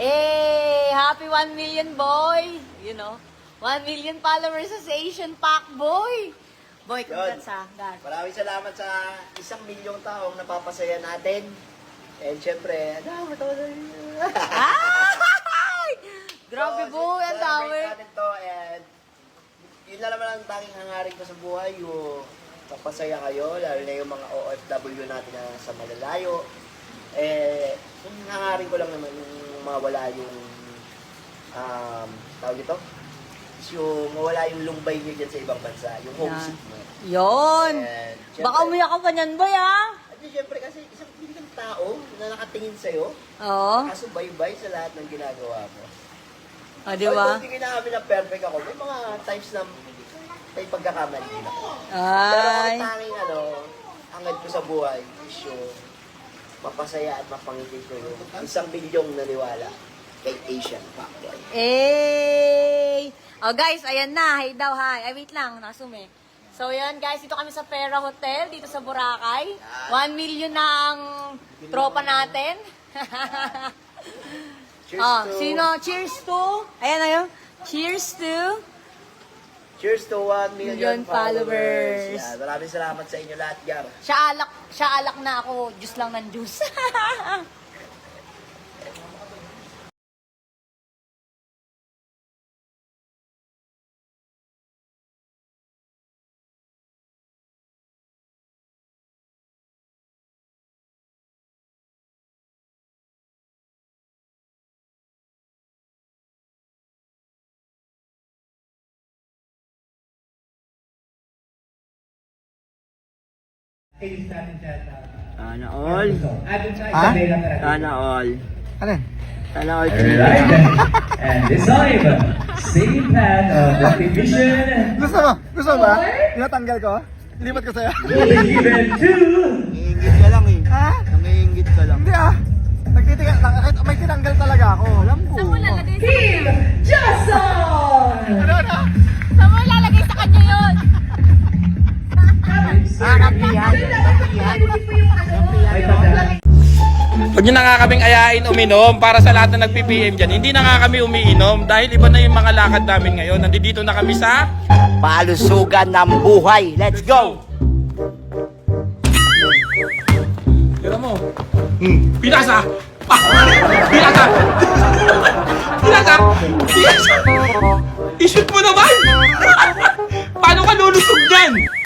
Eh, happy 1 million boy. You know, 1 million followers sa Asian Pac boy. Boy, congrats ha. God. Maraming salamat sa isang milyong taong napapasaya natin. And syempre, ano, ito Ay! Grabe boy, ang dami. natin to and yun na naman ang tanging hangarin ko sa buhay, yung mapasaya kayo, lalo na yung mga OFW natin na sa malalayo. Eh, yung hangarin ko lang naman yung mawala yung um, tawag ito? Yung mawala yung lumbay niyo dyan sa ibang bansa, yung homesick mo. And, Baka umiyak ka pa niyan boy ha. at yun, syempre kasi isang bilang tao na nakatingin sa'yo, Oo. kasubaybay sa lahat ng ginagawa mo. O, di ba? Although hindi namin na perfect ako, may mga times na may pagkakamali din ako. Pero ang Ay. tanging ano, angad ko sa buhay is yung mapasaya at mapangiti ko yung isang milyong naniwala kay Asian Pacboy. Eh! Oh guys, ayan na. Hi daw, hi. Ay, wait lang. Nasume. So, yan guys. Dito kami sa Pera Hotel, dito sa Boracay. 1 million na ang tropa natin. Cheers oh, to, sino? Cheers to. Ayan ayun. Cheers to. Cheers to 1 million, Million followers. followers. Yan, maraming salamat sa inyo lahat, Gar. Siya alak, siya alak na ako. Juice lang ng juice. Sana all. Ha? Sana all. Ano? Sana all. Alright, and this time, same pan of the division Gusto mo? Gusto mo ba? Tinatanggal ko? Lipat ko sa'yo? will be given to Nangiingit ka lang eh. Ha? Nangiingit ka lang. Hindi ah. Nagtitinga, kahit may tinanggal talaga ako. Alam ko. Team Jason! Huwag nyo na nga kaming ayain uminom para sa lahat na nag-PPM dyan. Hindi na nga kami umiinom dahil iba na yung mga lakad namin ngayon. Nandito na kami sa... Palusugan ng buhay. Let's go! Tira mo. Hmm. Pinasa! Ah! Pinasa! Pinasa! Pinasa! Ishoot mo naman! Paano ka lulusog dyan?